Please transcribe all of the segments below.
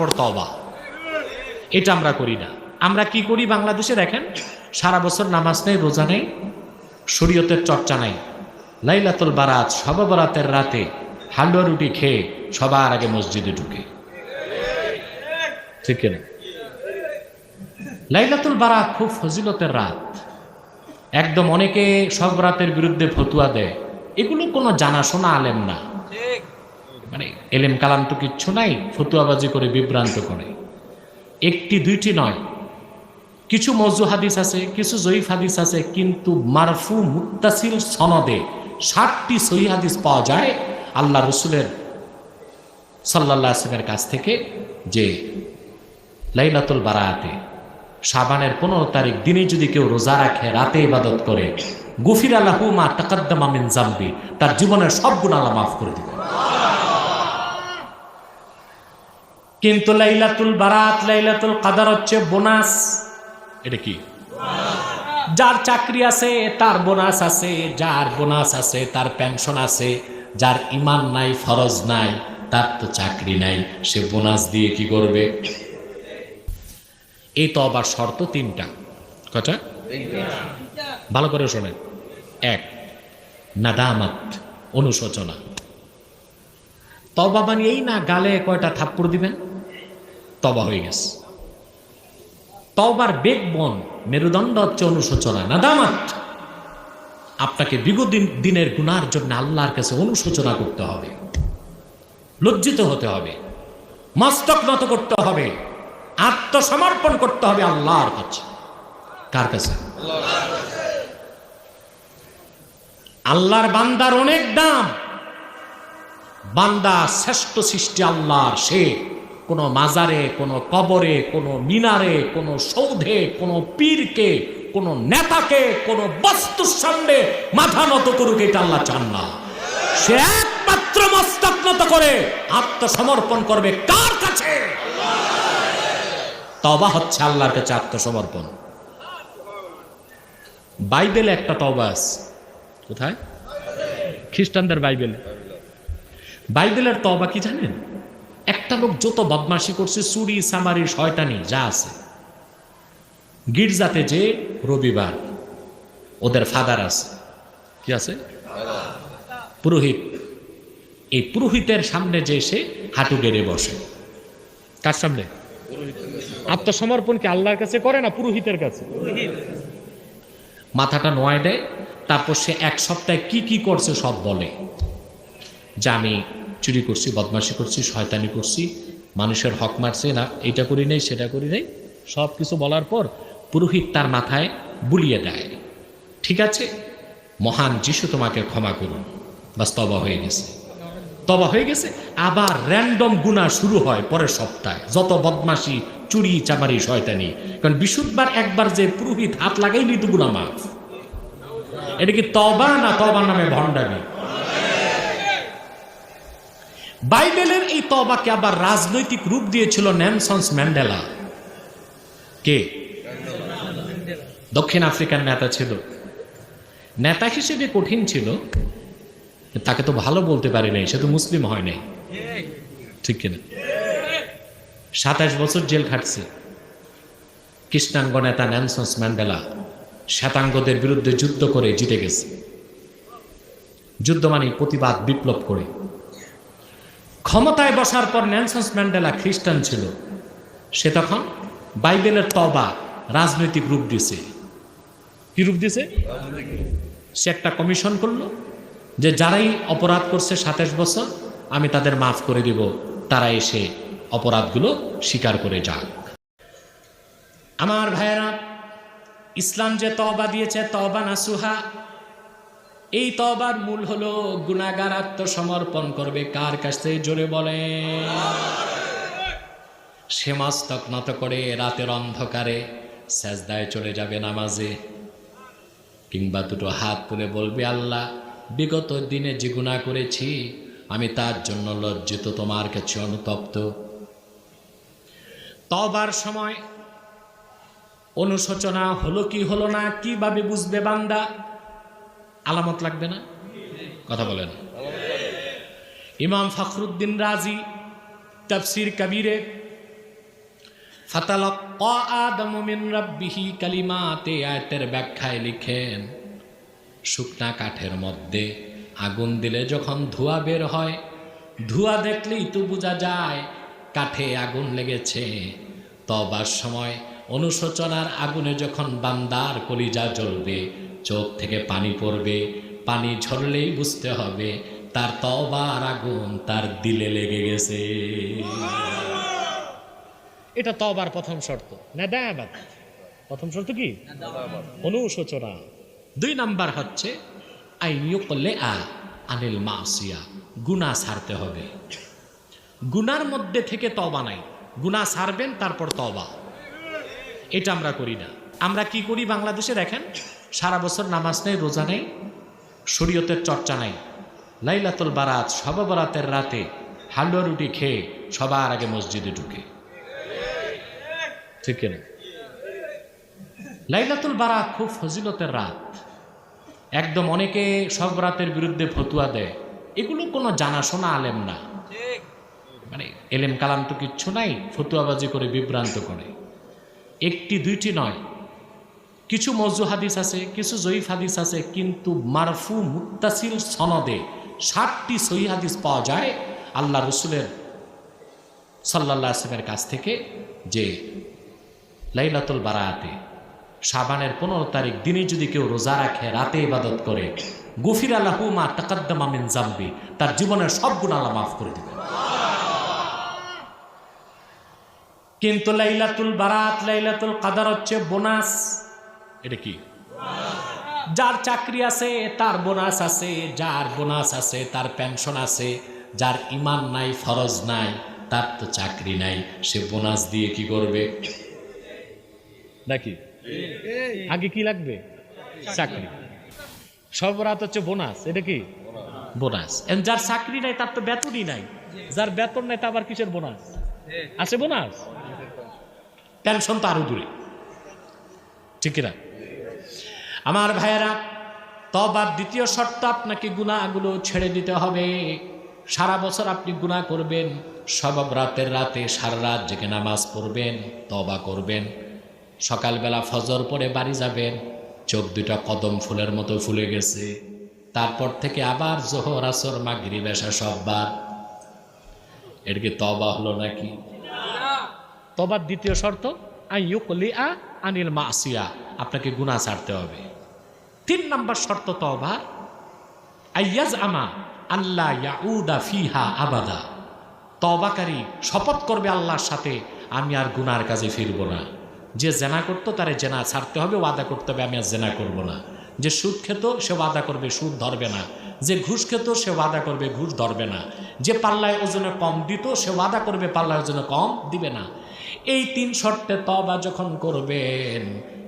তারপর তবা এটা আমরা করি না। আমরা কি করি বাংলাদেশে দেখেন? সারা বছর নামাজ নেই, রোজা নেই, শরীয়তের চর্চা নাই। লাইলাতুল বারাত সব বরাতের রাতে হালুয়া রুটি খেয়ে সবার আগে মসজিদে ঢুকে। ঠিক না লাইলাতুল বারাত খুব ফজিলতের রাত। একদম অনেকে সব রাতের বিরুদ্ধে ফতুয়া দেয়। এগুলো কোনো জানাশোনা আলেম না। মানে এলেম কালাম তো কিচ্ছু নাই, ফতুয়াবাজি করে বিভ্রান্ত করে। একটি, দুইটি নয়। কিছু মজু হাদিস আছে, কিছু জয়ীফ হাদিস আছে, কিন্তু মারফু মুত্তাসিল সনদে ষাটটি সহি হাদিস পাওয়া যায় আল্লাহ রসুলের সাল্লাহ আসলামের কাছ থেকে যে লাইলাতুল বারাতে সাবানের পনেরো তারিখ দিনে যদি কেউ রোজা রাখে, রাতে ইবাদত করে, গুফির আল্লাহু মা তাকাদ্দামা মিন জাম্বি তার জীবনের সব গুণ আল্লাহ মাফ করে দিবে কিন্তু লাইলাতুল বারাত লাইলাতুল কাদার হচ্ছে বোনাস। এটা কি? যার চাকরি আছে তার বোনাস আছে যার বোনাস আছে তার পেনশন আছে যার ইমান নাই ফরজ নাই তার তো চাকরি নাই সে বোনাস দিয়ে কি করবে? এই তো আবার শর্ত তিনটা। কটা ভালো করে শোনেন। এক নাদামাত অনুশোচনা। তবা মানে এই না গালে কয়টা থাপ্পড় দিবেন? তবা হয়ে গেছে। তবার বেগবন মেরুদণ্ড হচ্ছে অনুশোচনা নাদামাত। আপনাকে বিগত দিনের গুনার জন্য আল্লাহর কাছে অনুশোচনা করতে হবে। লজ্জিত হতে হবে। মস্তক নত করতে হবে। আত্মসমর্পণ করতে হবে আল্লাহর কাছে। কার কাছে? আল্লাহর বান্দার অনেক দাম। বান্দা শ্রেষ্ঠ সৃষ্টি আল্লাহর সে। কোনো মাজারে, কোনো কবরে, কোনো মিনারে, কোনো সৌধে, কোনো পীরকে, কোনো নেতাকে, কোনো বস্তুর সামনে মাথা নত করুক, এটা আল্লাহ চান না। সে একমাত্র মস্তক নত করে আত্মসমর্পণ করবে কার কাছে? তবা হচ্ছে আল্লাহর কাছে আত্মসমর্পণ। বাইবেলে একটা তবা আছে। কোথায়? খ্রিস্টানদের বাইবেলে। বাইবেলের তবা কি জানেন? একটা লোক যত বদমাসি করছে, চুরি, সামারি, শয়তানি, যা আছে। গির্জাতে যে রবিবার, ওদের ফাদার আছে। কি আছে? পুরোহিত। এই পুরোহিতের সামনে যে সে হাঁটু গেড়ে বসে। কার সামনে? আত্মসমর্পণ কি আল্লাহর কাছে করে না পুরোহিতের কাছে? মাথাটা নোয়ায় দেয়, তারপর সে এক সপ্তাহে কি কি করছে সব বলে। যে আমি চুরি করছি, বদমাশি করছি, শয়তানি করছি, মানুষের হক মারছে না এটা করি নাই, সেটা করি নাই সব কিছু বলার পর পুরোহিত তার মাথায় বুলিয়ে দেয়। ঠিক আছে, মহান যিশু তোমাকে ক্ষমা করুন, বাস তবা হয়ে গেছে। তবা হয়ে গেছে, আবার র্যান্ডম গুণা শুরু হয় পরের সপ্তাহে। যত বদমাসি চুরি, চামারি, শয়তানি, কারণ বিশুদ্ধবার একবার যে পুরোহিত হাত লাগাইলি তো গুণা মাফ। এটা কি তবা না তবা নামে ভণ্ডামি? বাইবেলের এই তবাকে আবার রাজনৈতিক রূপ দিয়েছিল ন্যানসন্স ম্যান্ডেলা। কে? দক্ষিণ আফ্রিকার নেতা ছিল। নেতা হিসেবে কঠিন ছিল, তাকে তো ভালো বলতে পারি নাই, সে তো মুসলিম হয় নাই। ঠিক কিনা? সাতাশ বছর জেল খাটছে। কৃষ্ণাঙ্গ নেতা ন্যানসন্স ম্যান্ডেলা শ্বেতাঙ্গদের বিরুদ্ধে যুদ্ধ করে জিতে গেছে। যুদ্ধ মানে প্রতিবাদ, বিপ্লব করে। ক্ষমতায় বসার পর ন্যানসন্স ম্যান্ডেলা খ্রিস্টান ছিল। সে তখন বাইবেলের তবা রাজনৈতিক রূপ দিছে। কি রূপ দিছে? সে একটা কমিশন করল যে যারাই অপরাধ করছে সাতাশ বছর, আমি তাদের মাফ করে দিব তারা এসে অপরাধগুলো স্বীকার করে যাক। আমার ভাইয়েরা, ইসলাম যে তবা দিয়েছে তবা নাসুহা এই তবার মূল হলো গুণাগার আত্মসমর্পণ করবে। কার কাছে জোরে বলে সে মস্তক নত করে রাতের অন্ধকারে সেজদায় চলে যাবে নামাজে। কিংবা দুটো হাত তুলে বলবে, আল্লাহ, বিগত দিনে যে গুণা করেছি, আমি তার জন্য লজ্জিত, তোমার কাছে অনুতপ্ত। তবার সময় অনুশোচনা হলো কি হলো না, কীভাবে বুঝবে বান্দা? আলামত লাগবে না? কথা বলেন। ইমাম ফখরুদ্দিন রাজি, তফসির কবিরে কালিমাতে, আয়াতের ব্যাখ্যায় লিখেন, শুকনা কাঠের মধ্যে আগুন দিলে যখন ধোঁয়া বের হয়, ধোঁয়া দেখলেই তো বোঝা যায় কাঠে আগুন লেগেছে। তবার সময় অনুশোচনার আগুনে যখন বান্দার কলিজা জ্বলবে চোখ থেকে পানি পড়বে পানি ঝরলেই বুঝতে হবে তার তবার আগুন তার দিলে লেগে গেছে। এটা তবার প্রথম শর্ত। না দায়াবাদ প্রথম শর্ত কি? অনুশোচনা। দুই নাম্বার হচ্ছে আইয়ুকলে আ আনিল মাসিয়া গুনা সারতে হবে। গুনার মধ্যে থেকে তবা নাই। গুনা সারবেন তারপর তবা এটা আমরা করি না। আমরা কি করি বাংলাদেশে দেখেন? সারা বছর নামাজ নেই, রোজা নেই, শরীয়তের চর্চা নাই। লাইলাতুল বারাত সব বরাতের রাতে হালুয়া রুটি খেয়ে সবার আগে মসজিদে ঢুকে। ঠিক না? লাইলাতুল বারাত খুব ফজিলতের রাত। একদম অনেকে সব রাতের বিরুদ্ধে ফতুয়া দেয়। এগুলো কোনো জানাশোনা আলেম না। মানে এলেম কালাম তো কিচ্ছু নাই, ফতুয়াবাজি করে বিভ্রান্ত করে। একটি, দুইটি নয় কিছু মজু হাদিস আছে, কিছু জয়ীফ হাদিস আছে, কিন্তু মারফু মুত্তাসিল সনদে ষাটটি সহি হাদিস পাওয়া যায় আল্লাহ রসুলের সাল্লাহ আসলামের কাছ থেকে যে লাইলাতুল বারাতে সাবানের পনেরো তারিখ দিনে যদি কেউ রোজা রাখে, রাতে ইবাদত করে, গফির আল্লাহু মা তাকাদ্দামা মিন জাম্বি তার জীবনের সব গুণ আল্লাহ মাফ করে দিবে কিন্তু লাইলাতুল বারাত লাইলাতুল কাদার হচ্ছে বোনাস। এটা কি? যার চাকরি আছে তার বোনাস আছে যার বোনাস আছে তার পেনশন আছে যার ইমান নাই ফরজ নাই তার তো চাকরি নাই সে বোনাস দিয়ে কি করবে? নাকি? আগে কি লাগবে? চাকরি। সব রাত হচ্ছে বোনাস এটা কি? বোনাস। যার চাকরি নাই তার তো বেতনই নাই। যার বেতন নাই তা আবার কিসের বোনাস? আছে বোনাস? পেনশন তো আরও দূরে। ঠিক না আমার ভাইয়েরা তবার দ্বিতীয় শর্ত আপনাকে গুণাগুলো ছেড়ে দিতে হবে। সারা বছর আপনি গুণা করবেন সব রাতের রাতে সারা রাত জেগে নামাজ পড়বেন তবা করবেন। সকালবেলা ফজর পরে বাড়ি যাবেন চোখ দুটা কদম ফুলের মতো ফুলে গেছে। তারপর থেকে আবার জোহর আসর মাগরি বেশা সববার এর কি তবা হলো নাকি? তবার দ্বিতীয় শর্ত আইয়ুকলিআ আনিল মাসিয়া। আপনাকে গুনাহ ছাড়তে হবে। তিন নম্বর শর্ত তবা আইয়াজ আমা আল্লাহ ইয়াউদা ফিহা আবাদা। তবাকারী শপথ করবে আল্লাহর সাথে, আমি আর গুনার কাজে ফিরবো না। যে জেনা করতো তারে জেনা ছাড়তে হবে, ওয়াদা করতে হবে, আমি আর জেনা করব না। যে সুদ খেত, সে ওয়াদা করবে, সুদ ধরবে না। যে ঘুষ খেত, সে ওয়াদা করবে, ঘুষ ধরবে না। যে পাল্লায় ওজনে কম দিত, সে ওয়াদা করবে, পাল্লায় ওজনে কম দিবে না। এই তিন শর্তে তবা যখন করবেন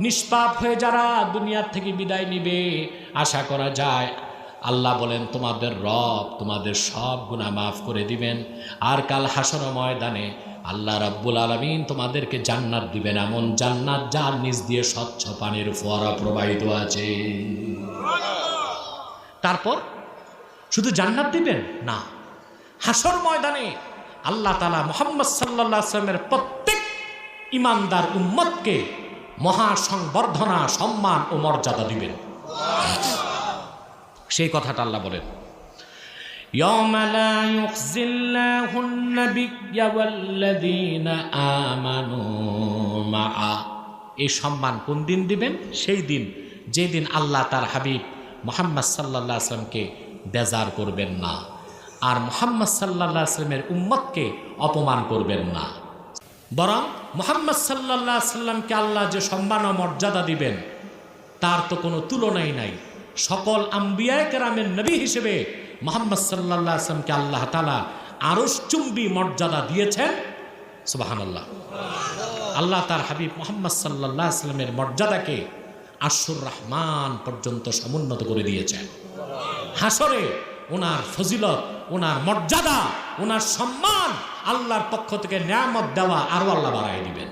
নিষ্পাপ হয়ে যারা দুনিয়ার থেকে বিদায় নিবে, আশা করা যায় আল্লাহ বলেন, তোমাদের রব তোমাদের সব গুণা মাফ করে দিবেন। আর কাল হাসর ময়দানে আল্লাহ রাব্বুল আলমিন তোমাদেরকে জান্নাত দিবেন। এমন জান্নাত যার নিচ দিয়ে স্বচ্ছ পানির ফোয়ারা প্রবাহিত আছে। তারপর শুধু জান্নাত দিবেন? না। হাসর ময়দানে আল্লাহ তালা মোহাম্মদ সাল্লা আসলামের প্রত্যেক ইমানদার উম্মতকে মহাসংবর্ধনা সম্মান ও মর্যাদা দিবেন সেই কথাটা আল্লাহ বলেন يوم لا يخزي الله النبي والذين آمنوا معه এই সম্মান কোন দিন দিবেন সেই দিন যেদিন আল্লাহ তার হাবিব মোহাম্মদ সাল্লাহ আসলামকে বেজার করবেন না আর মোহাম্মদ সাল্লাহ আসলামের উম্মতকে অপমান করবেন না বরং মোহাম্মদ সাল্লাহ সাল্লামকে আল্লাহ যে সম্মান ও মর্যাদা দিবেন, তার তো কোনো তুলনাই নাই। সকল আম্বিয়ায় কেরামের নবী হিসেবে মোহাম্মদ সাল্লাহ আসলামকে আল্লাহ তালা আরসচুম্বী মর্যাদা দিয়েছেন। সুবাহান আল্লাহ আল্লাহ তার হাবিব মোহাম্মদ সাল্লাহ আসলামের মর্যাদাকে আশুর রহমান পর্যন্ত সমুন্নত করে দিয়েছেন। হাসরে ওনার ফজিলত ওনার মর্যাদা ওনার সম্মান আল্লাহর পক্ষ থেকে নিয়ামত দেওয়া আরও আল্লাহ বাড়াই দিবেন।